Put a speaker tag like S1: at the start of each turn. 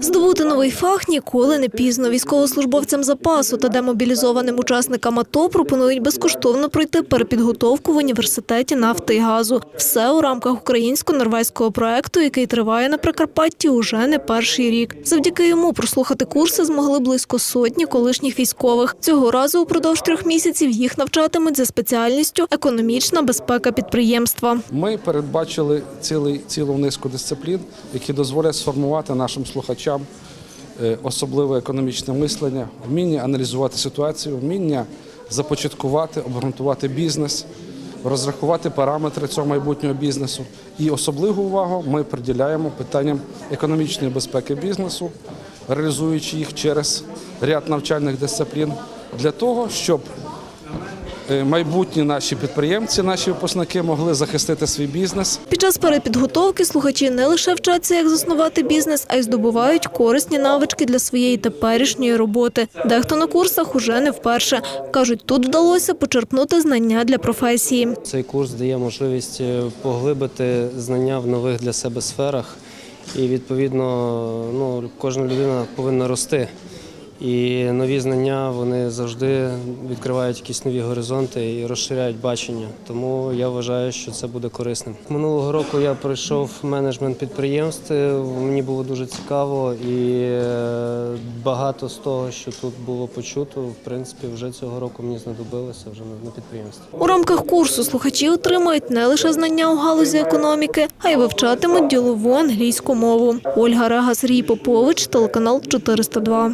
S1: Здобути новий фах ніколи не пізно. Військовослужбовцям запасу та демобілізованим учасникам АТО пропонують безкоштовно пройти перепідготовку в університеті нафти і газу. Все у рамках українсько-норвезького проекту, який триває на Прикарпатті уже не перший рік. Завдяки йому прослухати курси змогли близько сотні колишніх військових. Цього разу упродовж трьох місяців їх навчатимуть за спеціальністю економічна безпека підприємства.
S2: Ми передбачили цілий, цілу низку дисциплін, які дозволять сформувати нашим слухачам е, особливе економічне мислення, вміння аналізувати ситуацію, вміння започаткувати, обґрунтувати бізнес, розрахувати параметри цього майбутнього бізнесу. І особливу увагу ми приділяємо питанням економічної безпеки бізнесу, реалізуючи їх через ряд навчальних дисциплін, для того, щоб майбутні наші підприємці, наші випускники могли захистити свій бізнес.
S1: Під час перепідготовки слухачі не лише вчаться, як заснувати бізнес, а й здобувають корисні навички для своєї теперішньої роботи. Дехто на курсах уже не вперше. Кажуть, тут вдалося почерпнути знання для професії.
S3: Цей курс дає можливість е, поглибити знання в нових для себе сферах, і відповідно ну, кожна людина повинна рости. І нові знання вони завжди відкривають якісь нові горизонти і розширяють бачення. Тому я вважаю, що це буде корисним. Минулого року я пройшов менеджмент підприємств. Мені було дуже цікаво, і е, багато з того, що тут було почуто, в принципі, вже цього року мені знадобилося вже на підприємстві.
S1: У рамках курсу слухачі отримають не лише знання у галузі економіки, а й вивчатимуть ділову англійську мову. Ольга Рега, Сергій Попович, телеканал 402.